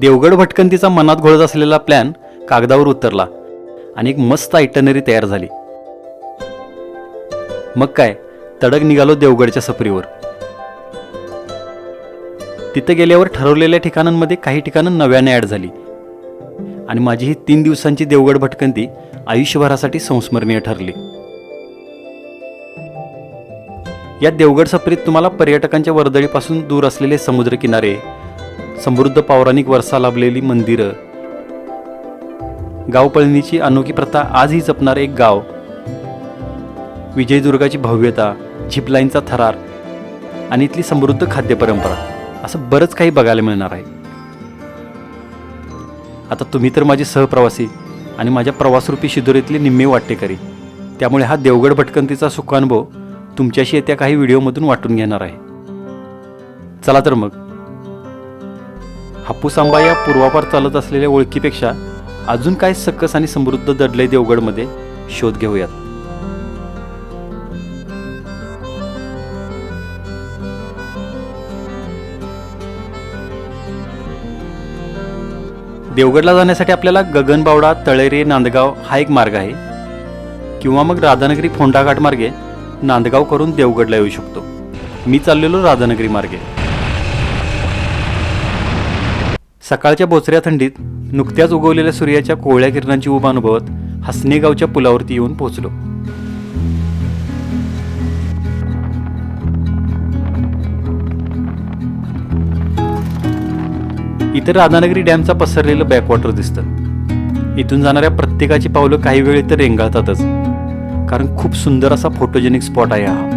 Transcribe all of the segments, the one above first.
देवगड भटकंतीचा मनात घोळत असलेला प्लॅन कागदावर उतरला आणि एक मस्त आयटनरी तयार झाली. मग काय? तडक निघालो देवगडच्या सफरीवर. तिथं गेल्यावर ठरवलेल्या ठिकाणांमध्ये काही ठिकाणं नव्याने ॲड झाली. आणि माझी ही तीन दिवसांची देवगड भटकंती आयुष्यभरासाठी संस्मरणीय ठरली. या देवगड सफरीत तुम्हाला पर्यटकांच्या वर्दळीपासून दूर असलेले समुद्रकिनारे समृद्ध पौराणिक वरसा लाभलेली मंदिरं. गावपळणीची अनोखी प्रथा आजही जपणारे एक गाव. विजयदुर्गाची भव्यता झिपलाईनचा थरार आणि इथली समृद्ध खाद्यपरंपरा असं बरंच काही बघायला मिळणार आहे. आता तुम्ही तर माझे सहप्रवासी आणि माझ्या प्रवासरूपी शिदोरीतले निम्मे वाटेकरी. त्यामुळे हा देवगड भटकंतीचा सुखानुभव तुमच्याशी येत्या काही व्हिडिओमधून वाटून घेणार आहे. चला तर मग. हापूस आंबा या पूर्वापार चालत असलेल्या ओळखीपेक्षा अजून काय सकस आणि समृद्ध दडले देवगडमध्ये शोध घेऊयात. देवगडला जाण्यासाठी आपल्याला गगनबावडा तळेरे नांदगाव हा एक मार्ग आहे. किंवा मग राधानगरी फोंडाघाट मार्गे नांदगाव करून देवगडला येऊ शकतो. मी चाललेलो राधानगरी मार्गे. सकाळच्या बोचऱ्या थंडीत नुकत्याच उगवलेल्या सूर्याच्या कोवळ्या किरणांची उभा अनुभवत हसनेगावच्या पुलावरती येऊन पोहोचलो. इतर राधानगरी डॅमचा पसरलेलं बॅकवॉटर दिसतं. इथून जाणाऱ्या प्रत्येकाची पावलं काही वेळ तर रेंगाळतातच. कारण खूप सुंदर असा फोटोजेनिक स्पॉट आहे हा.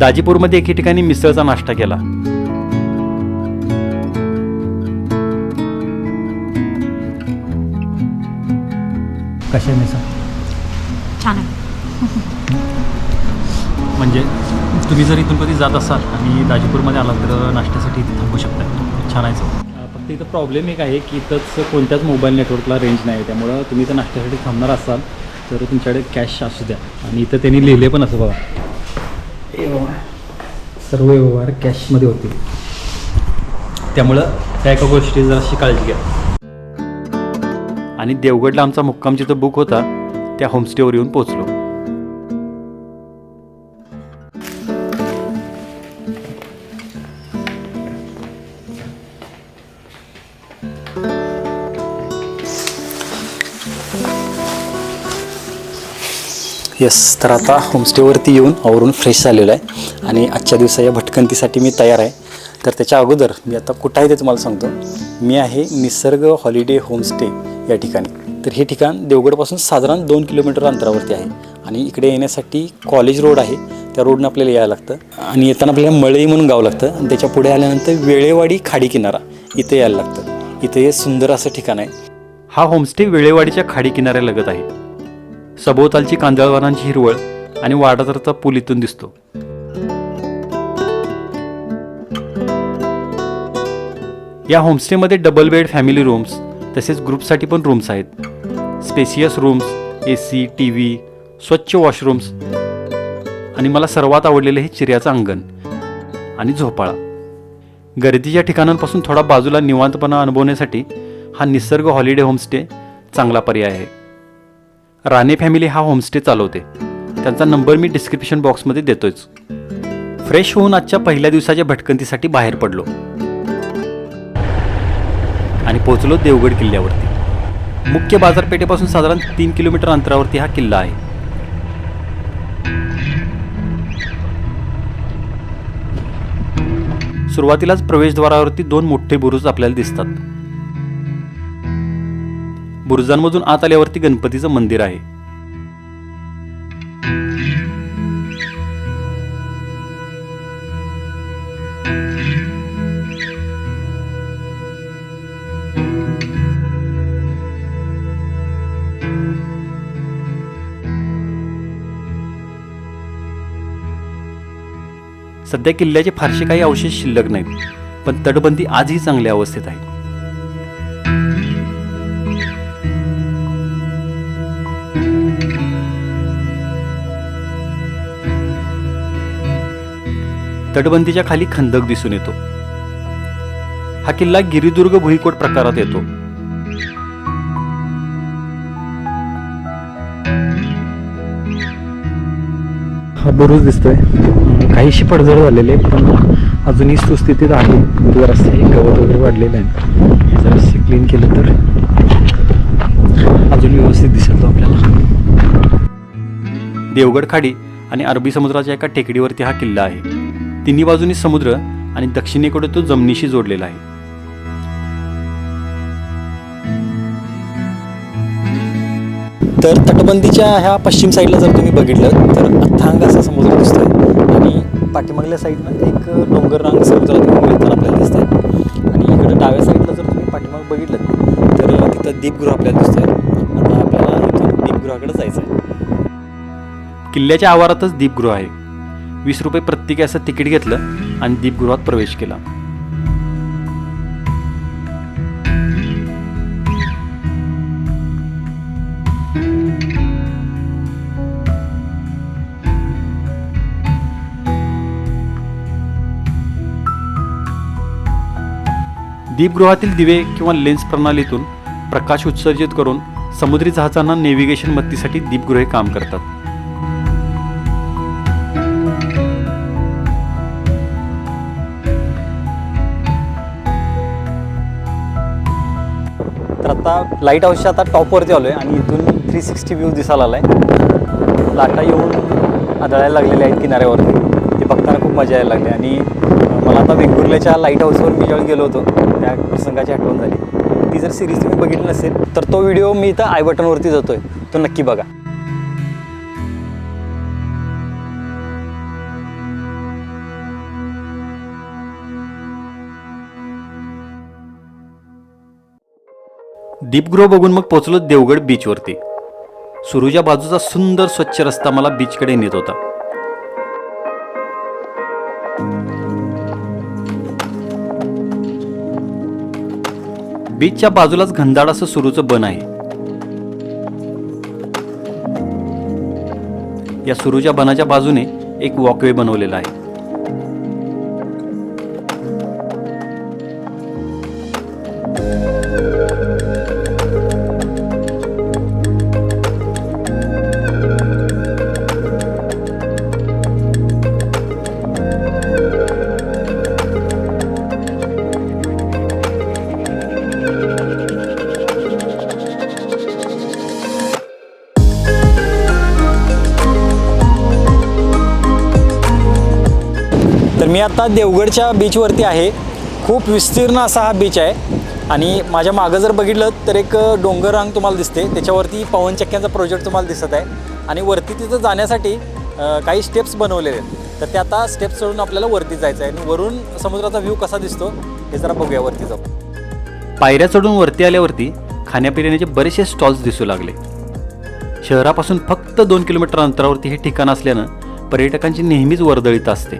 दाजीपूरमध्ये एके ठिकाणी मिसळचा नाश्ता केला. कशा मिसळ? छान आहे. म्हणजे तुम्ही जर इथून कधी जात असाल आणि दाजीपूरमध्ये आलात तर नाश्त्यासाठी इथे थांबू शकता. छान आहे चव. फक्त इथं प्रॉब्लेम एक आहे की इथंच कोणत्याच मोबाईल नेटवर्कला रेंज नाही आहे. त्यामुळं तुम्ही इथं नाश्त्यासाठी थांबणार असाल तर तुमच्याकडे कॅश असू द्या. आणि इथं त्यांनी लिहिले पण असं बघा. सर्व व्यवहार कॅशमध्ये होतील त्यामुळं त्या एका गोष्टी जराशी काळजी घ्या आणि देवगडला आमचा मुक्काम जिथं बुक होता त्या होमस्टेवर येऊन पोचलो येस तर आता होमस्टेवरती येऊन आवरून फ्रेश झालेलो आहे. आणि आजच्या दिवसा या भटकंतीसाठी मी तयार आहे. तर त्याच्या अगोदर मी आता कुठं आहे ते तुम्हाला सांगतो. मी आहे निसर्ग हॉलिडे होमस्टे या ठिकाणी. तर हे ठिकाण देवगडपासून साधारण दोन किलोमीटर अंतरावरती आहे. आणि इकडे येण्यासाठी कॉलेज रोड आहे. त्या रोडनं आपल्याला यायला लागतं. आणि येताना आपल्याला मळई म्हणून गाव लागतं. आणि त्याच्या पुढे आल्यानंतर वेळेवाडी खाडी किनारा इथे यायला लागतं. इथे हे सुंदर असं ठिकाण आहे. हा होमस्टे वेळेवाडीच्या खाडी किनाऱ्यालगत आहे. सभोवतालची कांदळवानांची हिरवळ आणि वाडातरचा पूल इथून दिसतो. या होमस्टेमध्ये डबल बेड फॅमिली रूम्स तसेच ग्रुपसाठी पण रूम्स आहेत. Spacious rooms A C T V स्वच्छ वॉशरूम्स आणि मला सर्वात आवडलेलं हे चिऱ्याचं अंगण आणि झोपाळा. गर्दीच्या ठिकाणांपासून थोडा बाजूला निवांतपणा अनुभवण्यासाठी हा निसर्ग हॉलिडे होमस्टे चांगला पर्याय आहे. राणे फॅमिली हा होमस्टे चालवते. त्यांचा नंबर मी डिस्क्रिप्शन बॉक्समध्ये देतोच फ्रेश होऊन आजच्या पहिल्या दिवसाच्या भटकंतीसाठी बाहेर पडलो. आणि पोहोचलो देवगड किल्ल्यावरती. मुख्य बाजारपेठेपासून साधारण तीन किलोमीटर अंतरावरती हा किल्ला आहे. सुरुवातीलाच प्रवेशद्वारावरती दोन मोठे बुरुज आपल्याला दिसतात. बुरुजांमधून आत आल्यावरती गणपतीचं मंदिर आहे. सध्या किल्ल्याचे फारसे काही अवशेष शिल्लक नाहीत पण तटबंदी आजही चांगल्या अवस्थेत आहे तटबंदीच्या खाली खंदक दिसून येतो. हा किल्ला गिरिदुर्ग भुईकोट प्रकारात येतो. हा बुरुज दिसतोय. काहीशी पडझड झालेली पण अजूनही सुस्थितीत आहे. जरासं हे गवत वगैरे वाढलेलं आहे. जरासं क्लीन केलं तर अजून व्यवस्थित दिसेल तो आपल्याला. देवगड खाडी आणि अरबी समुद्राच्या एका टेकडीवरती हा किल्ला आहे. तिन्ही बाजूनी समुद्र आणि दक्षिणेकडे तो जमिनीशी जोडलेला आहे. तर तटबंदीच्या ह्या पश्चिम साईडला जर तुम्ही बघितलं तर अथांग असा समुद्र दिसतोय. आणि पाठीमागल्या साईडनं एक डोंगर रांग समुद्रात मिळताना आपल्याला दिसत आहे आणि इकडं डाव्या साईडला जर तुम्ही पाठीमाग बघितलं तर तिथं दीपगृह आपल्याला दिसतंय. आता आपल्याला इथून दीपगृहाकडे जायचं आहे किल्ल्याच्या आवारातच दीपगृह आहे. वीस रुपये प्रत्येकाचं तिकीट घेतलं आणि दीपगृहात प्रवेश केला. दीपगृहातील दिवे किंवा लेन्स प्रणालीतून प्रकाश उत्सर्जित करून समुद्री जहाजांना नेव्हिगेशन मत्तीसाठी दीपगृहे काम करतात. आता लाइट हाऊसच्या आता टॉपवरती आलो आहे आणि इथून थ्री सिक्स्टी व्ह्यू दिसायला आला आहे लाटा येऊन आदळायला लागलेल्या आहेत किनाऱ्यावरती. ते बघताना खूप मजा यायला लागली. आणि मला आता वेंगुर्ल्याच्या लाइट हाऊसवर मी ज्यावेळी गेलो होतो त्या प्रसंगाची आठवण झाली. ती जर सिरीज तुम्ही बघितली नसेल तर तो व्हिडिओ मी इथं आय बटनवरती आहे तो नक्की बघा. दीपगृह बघून मग पोचलो देवगड बीचवरती. सुरूच्या बाजूचा सुंदर स्वच्छ रस्ता मला बीचकडे नेत होता. बीचच्या बाजूलाच घनदाड असं सुरूचं बन आहे. या सुरूच्या बनाच्या बाजूने एक वॉकवे बनवलेला आहे. आता देवगडच्या बीचवरती आहे. खूप विस्तीर्ण असा हा बीच आहे. आणि माझ्या मागं जर बघितलं तर एक डोंगर रांग तुम्हाला दिसते. त्याच्यावरती पवनचक्क्यांचा प्रोजेक्ट तुम्हाला दिसत आहे. आणि वरती तिथं जाण्यासाठी काही स्टेप्स बनवलेले आहेत. तर ते आता स्टेप्स चढून आपल्याला वरती जायचं आहे. आणि वरून समुद्राचा व्ह्यू कसा दिसतो हे जरा बघूया वरती जाऊ पायऱ्या चढून वरती आल्यावरती खाण्यापिण्याचे बरेचसे स्टॉल्स दिसू लागले. शहरापासून फक्त दोन किलोमीटर अंतरावरती हे ठिकाण असल्यानं पर्यटकांची नेहमीच वर्दळीत असते.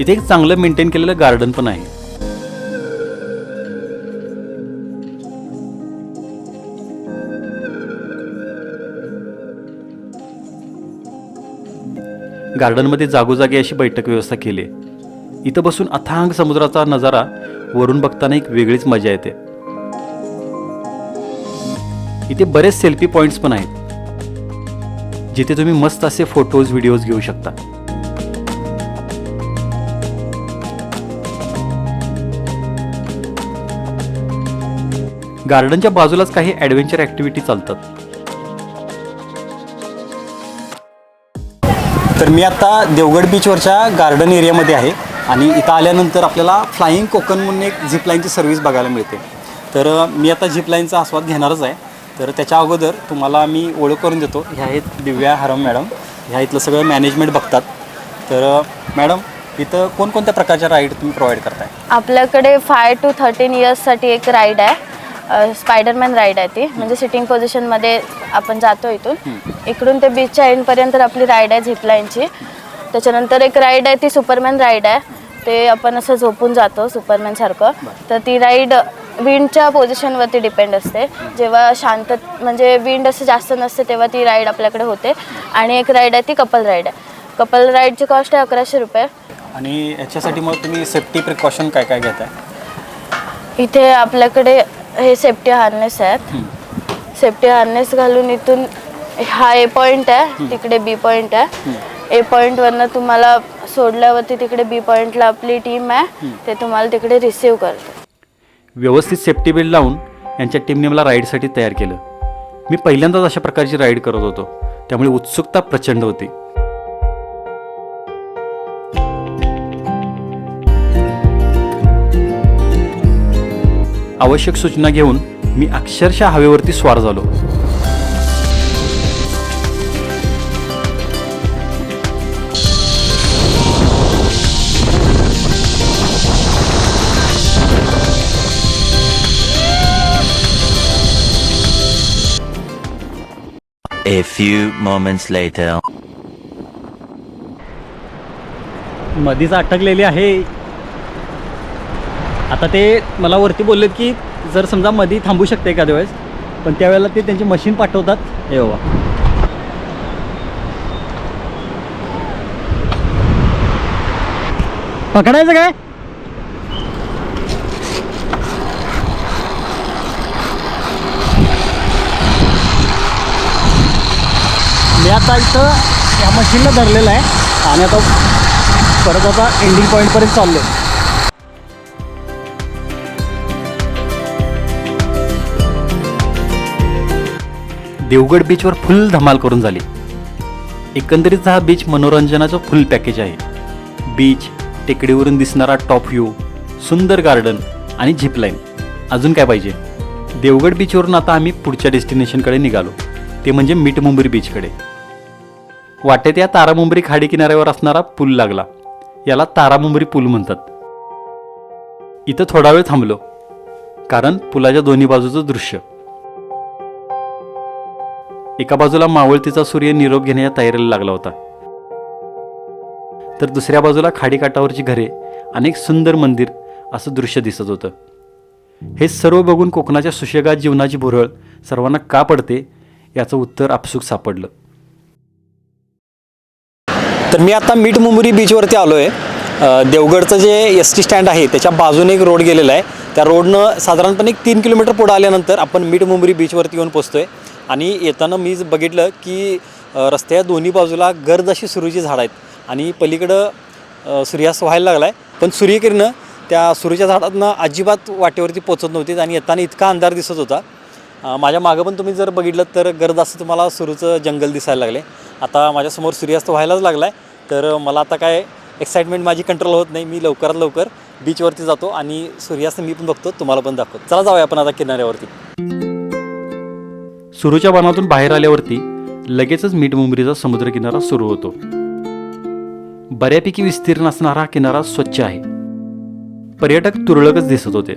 इथे एक चांगलं मेंटेन केलेलं गार्डन पण आहे. गार्डनमध्ये जागोजागी अशी बैठक व्यवस्था केली. इथं बसून अथांग समुद्राचा नजारा वरून बघताना एक वेगळीच मजा येते. इथे बरेच सेल्फी पॉइंट्स पण आहेत. जिथे तुम्ही मस्त असे फोटोज व्हिडिओज घेऊ शकता. गार्डनच्या बाजूलाच काही ॲडव्हेंचर ॲक्टिव्हिटी चालतात. तर मी आता देवगड बीचवरच्या गार्डन एरियामध्ये आहे आणि इथं आल्यानंतर आपल्याला फ्लाईंग कोकण म्हणून एक झिपलाईनची सर्व्हिस बघायला मिळते. तर मी आता झिपलाईनचा आस्वाद घेणारच आहे. तर त्याच्या अगोदर तुम्हाला मी ओळख करून देतो. ह्या आहेत दिव्या हरम मॅडम. ह्या इथलं सगळं मॅनेजमेंट बघतात. तर मॅडम इथं कोणकोणत्या प्रकारच्या राईड तुम्ही प्रोव्हाइड करताय? आपल्याकडे फाय टू थर्टीन इयर्ससाठी एक राईड आहे. स्पायडरमॅन राईड आहे ती. म्हणजे सिटिंग पोझिशनमध्ये आपण जातो इथून. इकडून ते बीचच्या एंडपर्यंत आपली राईड आहे झिपलाईनची त्याच्यानंतर एक राईड आहे ती सुपरमॅन राईड आहे. ते आपण असं झोपून जातो सुपरमॅनसारखं तर ती राईड विंडच्या पोझिशनवरती डिपेंड असते. जेव्हा शांत म्हणजे विंड असं जास्त नसते तेव्हा ती राईड आपल्याकडे होते. आणि एक राईड आहे ती कपल राईड आहे. कपल राईडची कॉस्ट आहे अकराशे रुपये. आणि याच्यासाठी मग तुम्ही सेफ्टी प्रिकॉशन काय काय घेताय? इथे आपल्याकडे हे सेफ्टी हार्नेस आहेत. सेफ्टी हार्नेस घालून इथून हा ए पॉईंट आहे तिकडे बी पॉईंट आहे. ए पॉईंटवरनं तुम्हाला सोडल्यावरती तिकडे बी पॉईंटला आपली टीम आहे. ते तुम्हाला तिकडे रिसीव करते. व्यवस्थित सेफ्टी बेल्ट लावून यांच्या टीमने मला राईडसाठी तयार केलं. मी पहिल्यांदाच अशा प्रकारची राईड करत होतो. त्यामुळे उत्सुकता प्रचंड होती. आवश्यक सूचना घेऊन मी अक्षरशः हवेवरती स्वार झालो A few moments later. मधीच अटकलेली आहे आता ते मला वरती बोललेत की जर समजा मधी थांबू शकते एखाद्या वेळेस पण त्यावेळेला ते त्यांची मशीन पाठवतात. हे बाबा पकडायचं काय? मी आता इथं या मशीनला धरलेलं आहे आणि आता परत आता एंडिंग पॉईंटपर्यंत चाललो देवगड बीचवर फुल धमाल करून झाली. एकंदरीत हा बीच मनोरंजनाचं फुल पॅकेज आहे. बीच टेकडीवरून दिसणारा टॉप व्ह्यू सुंदर गार्डन आणि झिपलाईन अजून काय पाहिजे? देवगड बीचवरून आता आम्ही पुढच्या डेस्टिनेशनकडे निघालो. ते म्हणजे मीठ मुंबरी बीचकडे वाटेत या तारामुंबरी खाडी किनाऱ्यावर असणारा पूल लागला. याला तारामुंबरी पूल म्हणतात. इथं थोडा वेळ थांबलो. कारण पुलाच्या दोन्ही बाजूचं दृश्य. एका बाजूला मावळतीचा सूर्य निरोप घेण्याच्या तयारीला लागला होता. तर दुसऱ्या बाजूला खाडीकाठावरची घरे अनेक सुंदर मंदिर असं दृश्य दिसत होतं. हे सर्व बघून कोकणाच्या सुशेगात जीवनाची भुरळ सर्वांना का पडते याचं उत्तर आपसूक सापडलं. तर मी आता मीठ मुंबरी बीचवरती आलो आहे देवगडचं जे एस टी स्टँड आहे त्याच्या बाजूने एक रोड गेलेला आहे. त्या रोडनं साधारणपणे एक तीन किलोमीटर पुढं आल्यानंतर आपण मीठ मुंबरी बीचवरती येऊन पोचतो आहे आणि येताना मी ज- बघितलं की रस्त्या रस्त्याच्या दोन्ही बाजूला गर्द अशी सुरूची झाडं आहेत. आणि पलीकडं सूर्यास्त व्हायला लागला आहे पण सूर्यकिरणं त्या सुरूच्या झाडांना अजिबात वाटेवरती पोचत नव्हती आणि येताना इतका अंधार दिसत होता. माझ्या मागं पण तुम्ही जर बघितलं तर गर्द असं तुम्हाला सुरूचं जंगल दिसायला लागले आता माझ्यासमोर सूर्यास्त व्हायलाच लागला आहे तर मला आता काय एक्साइटमेंट माझी कंट्रोल होत नाही. मी लवकरात लवकर बीचवरती जातो आणि सूर्यास्त मी पण बघतो. तुम्हाला पण दाखवतो. चला जाऊया आपण आता किनाऱ्यावरती. सुरूच्या बाणातून बाहेर आल्यावरती लगेचच मीठ मुंबरीचा समुद्रकिनारा सुरू होतो. बऱ्यापैकी विस्तीर्ण असणारा हा किनारा स्वच्छ आहे. पर्यटक तुरळकच दिसत होते.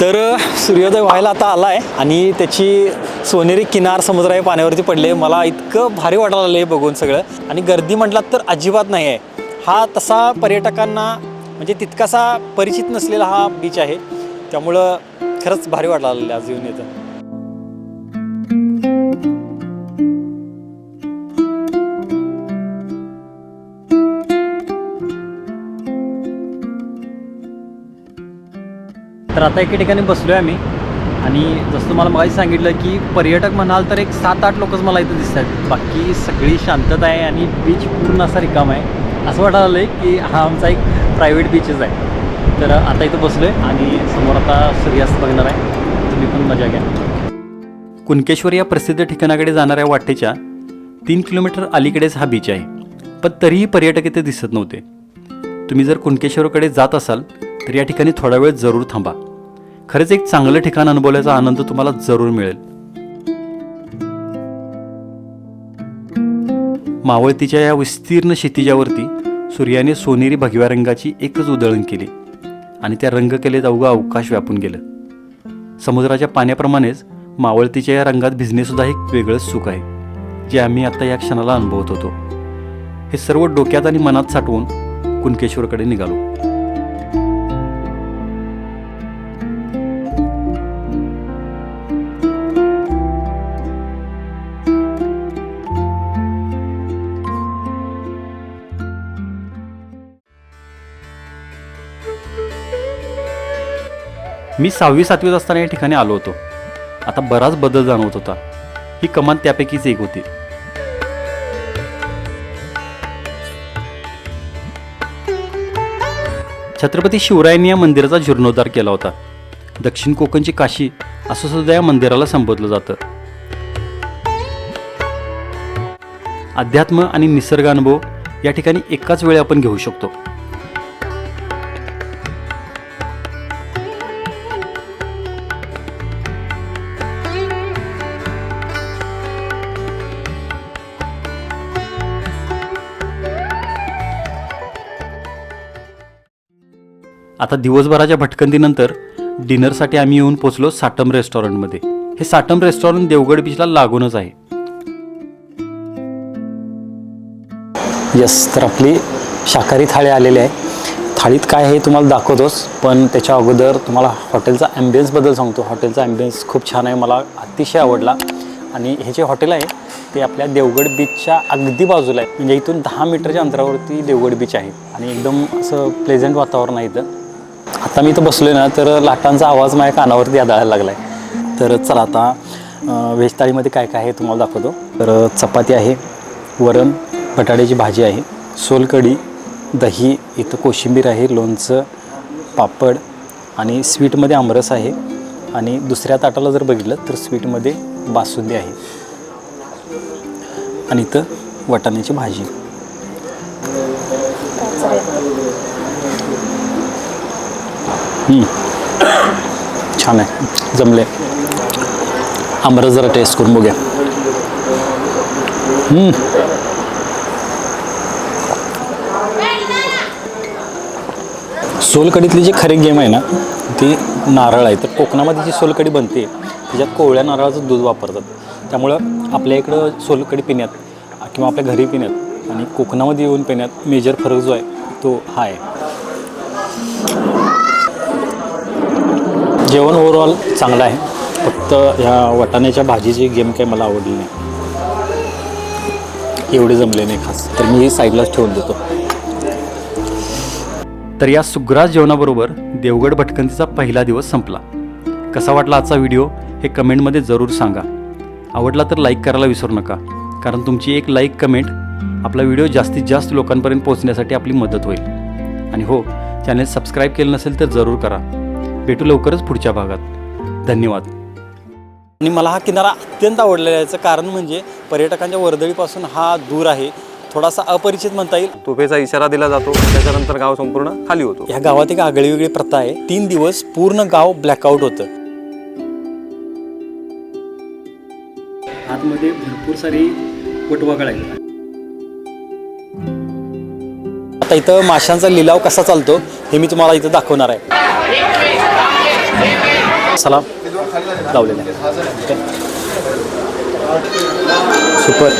तर सूर्योदय व्हायला आता आला आहे आणि त्याची सोनेरी किनार समुद्र आहे पाण्यावरती पडले. मला इतकं भारी वाटायला आलं हे बघून सगळं. आणि गर्दी म्हटलात तर अजिबात नाही आहे. हा तसा पर्यटकांना म्हणजे तितकासा परिचित नसलेला हा बीच आहे. त्यामुळं खरंच भारी वाटलं आज येऊन येतं. तर आता एके ठिकाणी बसलो आहे आम्ही. आणि जसं तुम्हाला मगाशी सांगितलं की पर्यटक म्हणाल तर एक सात आठ लोकच मला इथं दिसत आहेत बाकी सगळी शांतता आहे आणि बीच पूर्ण असा रिकाम आहे. असं वाटायला आलं आहे की हा आमचा एक प्रायव्हेट बीचच आहे. तर आता इथं बसलो आहे आणि समोर आता सूर्यास्त बघणार आहे. तुम्ही पण मजा घ्या. कुणकेश्वर या प्रसिद्ध ठिकाणाकडे जाणाऱ्या वाटेच्या तीन किलोमीटर अलीकडेच हा बीच आहे. पण तरीही पर्यटक इथे दिसत नव्हते. तुम्ही जर कुणकेश्वरकडे जात असाल तर या ठिकाणी थोडा वेळ जरूर थांबा. खरंच एक चांगलं ठिकाण अनुभवल्याचा आनंद तुम्हाला जरूर मिळेल. मावळतीच्या या विस्तीर्ण क्षितिजावरती सूर्याने सोनेरी भगव्या रंगाची एकच उधळण केली. आणि त्या रंगकलेत अवघा अवकाश व्यापून गेलं. समुद्राच्या पाण्याप्रमाणेच मावळतीच्या या रंगात भिजणेसुद्धा एक वेगळंच सुख आहे जे आम्ही आता या क्षणाला अनुभवत होतो. हे सर्व डोक्यात आणि मनात साठवून कुणकेश्वरकडे निघालो. मी सहावी सातवीत असताना या ठिकाणी आलो होतो. आता बराच बदल जाणवत होता. ही कमान त्यापैकीच एक होती. छत्रपती शिवरायांनी या मंदिराचा जीर्णोद्धार केला होता. दक्षिण कोकणची काशी असं सुद्धा या मंदिराला संबोधलं जातं. अध्यात्म आणि निसर्ग अनुभव या ठिकाणी एकाच वेळी आपण घेऊ शकतो. आता दिवसभराच्या भटकंतीनंतर डिनरसाठी आम्ही येऊन पोचलो साटम रेस्टॉरंटमध्ये. हे साटम रेस्टॉरंट देवगड बीचला लागूनच आहे. यस तर आपली शाकाहारी थाळी आलेली आहे. थाळीत काय आहे तुम्हाला दाखवतोच पण त्याच्या अगोदर तुम्हाला हॉटेलचा ॲम्बियन्सबद्दल सांगतो. हॉटेलचा ॲम्बियन्स खूप छान आहे मला अतिशय आवडला. आणि हे जे हॉटेल आहे ते आपल्या देवगड बीचच्या अगदी बाजूला आहे. म्हणजे इथून दहा मीटरच्या अंतरावरती देवगड बीच आहे. आणि एकदम असं प्लेझंट वातावरण आहे इथं. आता मी इथं बसलो ना तर लाटांचा आवाज माझ्या कानावरती आदळायला लागला आहे तर चला आता व्हेज थाळीमध्ये काय काय आहे तुम्हाला दाखवतो. तर चपाती आहे वरण बटाट्याची भाजी आहे सोलकढी दही इथं कोशिंबीर आहे लोणचं पापड आणि स्वीटमध्ये आमरस आहे. आणि दुसऱ्या ताटाला जर बघितलं तर स्वीटमध्ये बासुंदी आहे. आणि इथं वाटाण्याची भाजी. छान आहे. जमले. आमरस जरा टेस्ट करून बघूया. सोलकडीतली जी खरी गेम आहे ना ती नारळ आहे. तर कोकणामध्ये जी सोलकडी बनते त्याच्यात कोवळ्या नारळाचं दूध वापरतात. त्यामुळं आपल्या इकडं सोलकडी पिण्यात किंवा आपल्या घरी पिण्यात आणि कोकणामध्ये येऊन पिण्यात मेजर फरक जो आहे तो हा आहे. जेवण ओव्हरऑल चांगलं आहे. फक्त ह्या वाटाण्याच्या भाजीची गेम काही मला आवडली नाही. एवढे जमले नाही खास. तर मी साईडलाच ठेवून देतो. तर या सुग्रास जेवणाबरोबर देवगड भटकंतीचा पहिला दिवस संपला. कसा वाटला आजचा व्हिडिओ हे कमेंटमध्ये जरूर सांगा. आवडला तर लाईक करायला विसरू नका. कारण तुमची एक लाईक कमेंट आपला व्हिडिओ जास्तीत जास्त लोकांपर्यंत पोहोचण्यासाठी आपली मदत होईल. आणि हो चॅनल सबस्क्राईब केलं नसेल तर जरूर करा. भेटू लवकरच पुढच्या भागात. धन्यवाद. आणि मला हा किनारा अत्यंत आवडलेला याचं कारण म्हणजे पर्यटकांच्या वर्दळीपासून हा दूर आहे. थोडासा अपरिचित म्हणता येईल. तोफेचा इशारा दिला जातो. त्याच्यानंतर गाव संपूर्ण खाली होतो. ह्या गावात एक आगळी वेगळी प्रथा आहे. तीन दिवस पूर्ण गाव ब्लॅकआउट होतं. आतमध्ये भरपूर सारी वटवागळ आहे आता इथं माशांचा लिलाव कसा चालतो हे मी तुम्हाला इथं दाखवणार आहे. चला लावलेला आहे. सुपर